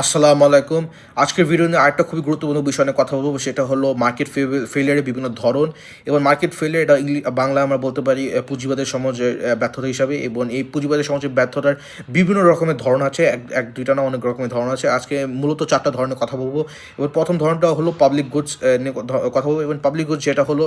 আসসালামু আলাইকুম। আজকের ভিডিও নিয়ে আরেকটা খুবই গুরুত্বপূর্ণ বিষয় নিয়ে কথা বলব, সেটা হলো মার্কেট ফেলিয়ারের বিভিন্ন ধরন এবং মার্কেট ফেলিয়ার এটা বাংলা আমরা বলতে পারি পুঁজিবাদের সমাজের ব্যর্থতা হিসাবে এবং এই পুঁজিবাদের সমাজের ব্যর্থতার বিভিন্ন রকমের ধরন আছে, এক এক দুইটা না অনেক রকমের ধরন আছে। আজকে মূলত চারটা ধরনের কথা বলব এবং প্রথম ধরনটা হলো পাবলিক গুডস নিয়ে কথা বলব এবং পাবলিক গুডস যেটা হলো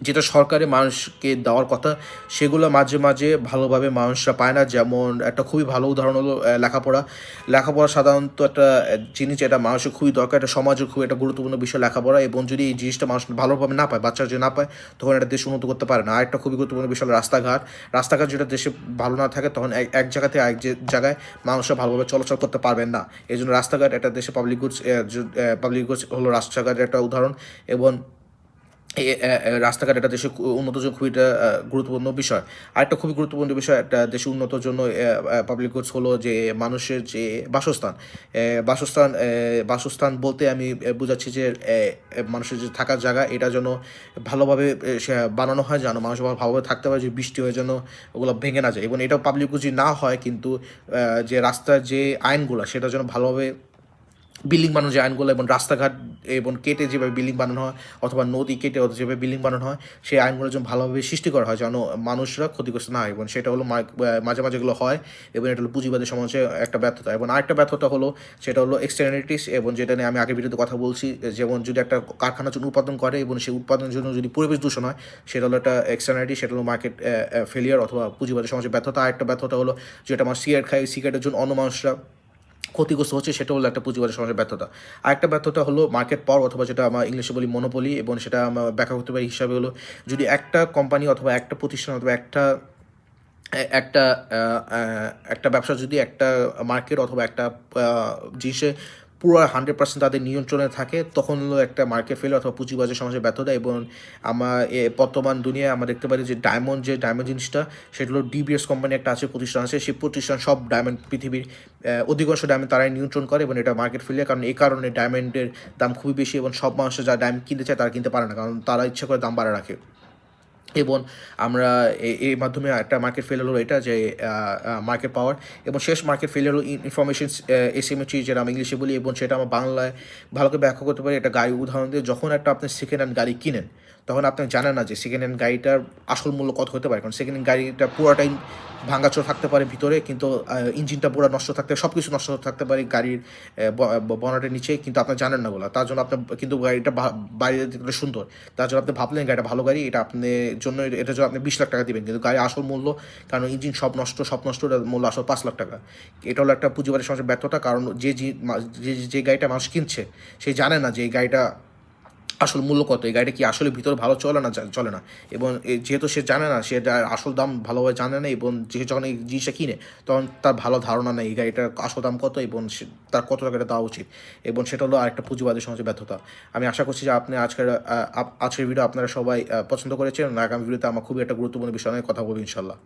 যেটা সরকারি মানুষকে দেওয়ার কথা, সেগুলো মাঝে মাঝে ভালোভাবে মানুষরা পায় না। যেমন একটা খুবই ভালো উদাহরণ হলো লেখাপড়া। লেখাপড়া সাধারণত একটা জিনিস যেটা মানুষের খুবই দরকার একটা সমাজের খুবই একটা গুরুত্বপূর্ণ বিষয় লেখাপড়া। এবং যদি এই জিনিসটা মানুষ ভালোভাবে না পায় বাচ্চারা যদি না পায়, তখন একটা দেশ উন্নত করতে পারে না। আরেকটা খুবই গুরুত্বপূর্ণ বিষয় রাস্তাঘাট। রাস্তাঘাট যেটা দেশে ভালো না থাকে, তখন এক জায়গা থেকে আরেক জায়গায় মানুষরা ভালোভাবে চলাচল করতে পারবেন না। এই জন্য রাস্তাঘাট একটা দেশে পাবলিক গুডস পাবলিক গুডস হলো রাস্তাঘাটের একটা উদাহরণ। এবং রাস্তাঘাট একটা দেশের উন্নতির জন্য খুবই একটা গুরুত্বপূর্ণ বিষয়। আরেকটা খুবই গুরুত্বপূর্ণ বিষয়, একটা দেশের উন্নতির জন্য পাবলিক গুডস হলো যে মানুষের যে বাসস্থান। বাসস্থান বাসস্থান বলতে আমি বোঝাচ্ছি যে মানুষের যে থাকার জায়গা, এটা যেন ভালোভাবে বানানো হয়, যেন মানুষ ভালোভাবে থাকতে পারে, যে বৃষ্টি হয়ে যেন ওগুলো ভেঙে না যায়। এবং এটা পাবলিক গুডস না হয়, কিন্তু যে রাস্তার যে আইনগুলো, সেটা যেন ভালোভাবে বিল্ডিং বানানো যে আইনগুলো এবং রাস্তাঘাট এবং কেটে যেভাবে বিল্ডিং বানানো হয়, অথবা নদী কেটে যেভাবে বিল্ডিং বানানো হয়, সেই আইনগুলো যেন ভালোভাবে সৃষ্টি করা হয়, যেন মানুষরা ক্ষতিগ্রস্ত না হয় এবং সেটা হলো মাঝে মাঝে এগুলো হয় এবং এটা হলো পুঁজিবাদী সমাজে একটা ব্যর্থতা। এবং আরেকটা ব্যর্থতা হলো, সেটা হলো এক্সটার্নালিটিস এবং যেটা নিয়ে আমি আগের ভিডিওতে কথা বলছি, যেমন যদি একটা কারখানার জন্য উৎপাদন করে এবং সেই উৎপাদনের জন্য যদি পরিবেশ দূষণ হয়, সেটা হলো একটা এক্সটার্নালিটি সেটা হলো মার্কেট ফেলিয়ার অথবা পুঁজিবাদী সমাজের ব্যর্থতা। আরেকটা ব্যর্থতা হলো, যেটা আমার সিগারেট খাই সিগারেটের জন্য অন্য মানুষরা ক্ষতিগ্রস্ত হচ্ছে, সেটা হলো একটা পুঁজিবাজার সমাজের ব্যর্থতা। আর একটা ব্যর্থতা হলো মার্কেট পাওয়ার অথবা যেটা আমরা ইংলিশে বলি মনোপলি এবং সেটা আমরা ব্যাখ্যা করতে পারি হিসাবে হলো, যদি একটা কোম্পানি অথবা একটা প্রতিষ্ঠান অথবা একটা একটা একটা ব্যবসা যদি একটা মার্কেট অথবা একটা জিনিসে পুরো হান্ড্রেড পার্সেন্ট তাদের নিয়ন্ত্রণে থাকে, তখন হলো একটা মার্কেট ফেল অথবা পুঁজিবাজার সমাজের ব্যর্থতা এবং আমার বর্তমান দুনিয়ায় আমরা দেখতে পারি যে ডায়মন্ড যে ডায়মন্ড জিনিসটা, সেটা হলো ডিবিএস কোম্পানি একটা আছে, প্রতিষ্ঠান আছে, সেই প্রতিষ্ঠান সব ডায়মন্ড পৃথিবীর অধিকাংশ ডায়মন্ড তারাই নিয়ন্ত্রণ করে এবং এটা মার্কেট ফেলিয়ার কারণ এই কারণে ডায়মন্ডের দাম খুবই বেশি এবং সব মানুষ যারা ডায়মন্ড কিনতে চায় তারা কিনতে পারে না, কারণ তারা ইচ্ছা করে দাম বাড়া রাখে। এবং আমরা এর মাধ্যমে একটা মার্কেট ফেল হলো এটা যে মার্কেট পাওয়ার এবং শেষ মার্কেট ফেল হলো ইনফরমেশন এসিমেট্রি যেটা আমি ইংলিশে বলি এবং সেটা আমার বাংলায় ভালো করে ব্যাখ্যা করতে পারি। একটা গাড়ি উদাহরণ দিয়ে যখন একটা আপনি সেকেন্ড হ্যান্ড গাড়ি কিনেন তখন আপনি জানেন না যে সেকেন্ড হ্যান্ড গাড়িটার আসল মূল্য কত হতে পারে। কারণ সেকেন্ড হ্যান্ড গাড়িটা পুরোটাই ভাঙাচোর থাকতে পারে ভিতরে, কিন্তু ইঞ্জিনটা পুরো নষ্ট থাকতে সব কিছু নষ্ট থাকতে পারে গাড়ির বনাটের নিচে, কিন্তু আপনি জানেন না ওগুলো। তার জন্য আপনার কিন্তু গাড়িটা বাইরে দেখতে সুন্দর, তার জন্য আপনি ভাবলেন গাড়িটা ভালো গাড়ি, এটা আপনি জন্য, এটা জন্য আপনি বিশ লাখ টাকা দিবেন। কিন্তু গাড়ির আসল মূল্য, কারণ ইঞ্জিন সব নষ্ট সব নষ্ট মূল্য আসল পাঁচ লাখ টাকা। এটা হলো একটা পুঁজিবারের সমাজের ব্যর্থতা, কারণ যে যে যে গাড়িটা মানুষ কিনছে, সে জানে না যে এই গাড়িটা আসল মূল্য কত? এই গাড়িটা কি আসলে ভিতরে ভালো চলে না চলে না? এবং যেহেতু সে জানে না, সে আসল দাম ভালোভাবে জানে না, এবং যে যখন এই জিনিসটা কিনে, তখন তার ভালো ধারণা নেই, এই গাড়িটার আসল দাম কত এবং তার কত টাকা এটা দেওয়া উচিত? এবং সেটা হলো আরেকটা পুঁজিবাদের সমাজের ব্যর্থতা। আমি আশা করছি যে আপনি আজকের আজকের ভিডিও আপনারা সবাই পছন্দ করেছেন আগামী ভিডিওতে আমার খুবই একটা গুরুত্বপূর্ণ বিষয় নিয়ে কথা বলব ইনশাল্লাহ